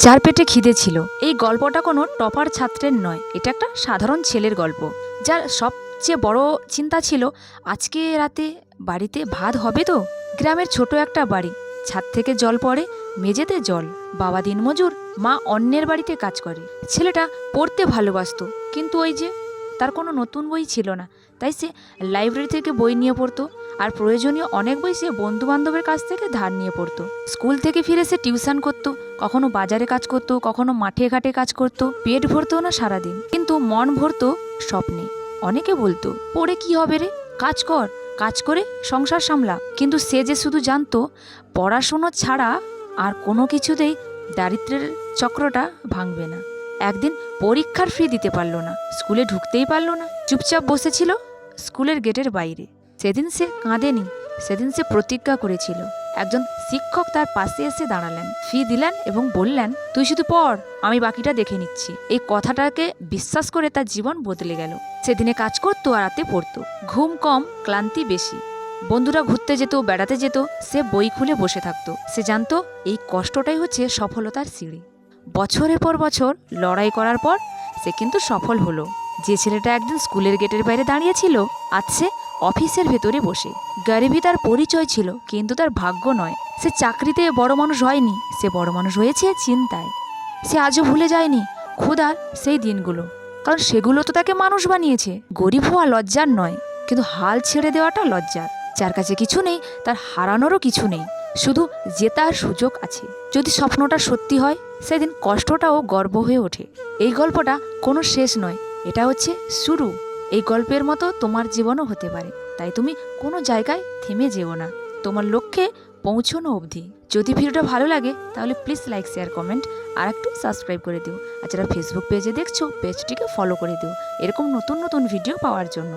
যার পেটে খিদে ছিল। এই গল্পটা কোনো টপার ছাত্রের নয়, এটা একটা সাধারণ ছেলের গল্প। যার সবচেয়ে বড় চিন্তা ছিল, আজকে রাতে বাড়িতে ভাত হবে তো? গ্রামের ছোট একটা বাড়ি, ছাদ থেকে জল পড়ে, মেঝেতে জল। বাবা দিনমজুর, মা অন্যের বাড়িতে কাজ করে। ছেলেটা পড়তে ভালোবাসতো, কিন্তু ওই যে তার কোনো নতুন বই ছিল না, তাই সে লাইব্রেরি থেকে বই নিয়ে পড়তো। আর প্রয়োজনীয় অনেক বই সে বন্ধু বান্ধবের কাছ থেকে ধার নিয়ে পড়তো। স্কুল থেকে ফিরে সে টিউশন করতো, কখনো বাজারে কাজ করতো, কখনো মাঠে ঘাটে কাজ করতো, পেট ভরতো না সারাদিন। কিন্তু মন ভরতো স্বপ্নে। অনেকে বলতো, পড়ে কি হবে রে? কাজ কর, কাজ করে সংসার সামলা। কিন্তু সে যে শুধু জানতো, পড়াশুনো ছাড়া আর কোনো কিছুতেই দারিদ্রের চক্রটা ভাঙবে না। একদিন পরীক্ষার ফি দিতে পারল না, স্কুলে ঢুকতেই পারল না। চুপচাপ বসেছিল স্কুলের গেটের বাইরে। সেদিন সে কাঁদেনি, সেদিন সে প্রতিজ্ঞা করেছিল। একজন শিক্ষক তার পাশে এসে দাঁড়ালেন, ফি দিলেন এবং বললেন, তুই শুধু পড়, আমি বাকিটা দেখে নিচ্ছি। এই কথাটাকে বিশ্বাস করে তার জীবন বদলে গেল। সেদিনে কাজ করতো আর রাতে পড়তো। ঘুম কম, ক্লান্তি বেশি। বন্ধুরা ঘুরতে যেত, বেড়াতে যেত, সে বই খুলে বসে থাকতো। সে জানতো, এই কষ্টটাই হচ্ছে সফলতার সিঁড়ি। বছরের পর বছর, লড়াই করার পর, সে কিন্তু সফল হলো। যে ছেলেটা একদিন স্কুলের গেটের বাইরে দাঁড়িয়েছিল আজ সে অফিসের ভেতরে বসে। গরিবি তার পরিচয় ছিল, কিন্তু তার ভাগ্য নয়। সে চাকরিতে বড় মানুষ হয়নি, সে বড় মানুষ হয়েছে চিন্তায়। সে আজও ভুলে যায়নি ক্ষুধার সেই দিনগুলো। কারণ সেগুলো তো তাকে মানুষ বানিয়েছে, গরিব হওয়া লজ্জার নয়, কিন্তু হাল ছেড়ে দেওয়াটা লজ্জার। যার কাছে কিছু নেই, তার হারানোরও কিছু নেই, শুধু জেতার সুযোগ আছে। যদি স্বপ্নটা সত্যি হয়, সেদিন কষ্টটাও গর্ব হয়ে ওঠে। এই গল্পটা কোনো শেষ নয়, এটা হচ্ছে শুরু। এই গল্পের মতো তোমার জীবনও হতে পারে। তাই তুমি কোনো জায়গায় থেমে যেও না। তোমার লক্ষ্যে পৌঁছনো অবধি। যদি ভিডিওটা ভালো লাগে, তাহলে প্লিজ লাইক শেয়ার কমেন্ট আর একটু সাবস্ক্রাইব করে দিও। আর যারা ফেসবুক পেজে দেখছ পেজটিকে ফলো করে দিও। এরকম নতুন নতুন ভিডিও পাওয়ার জন্য।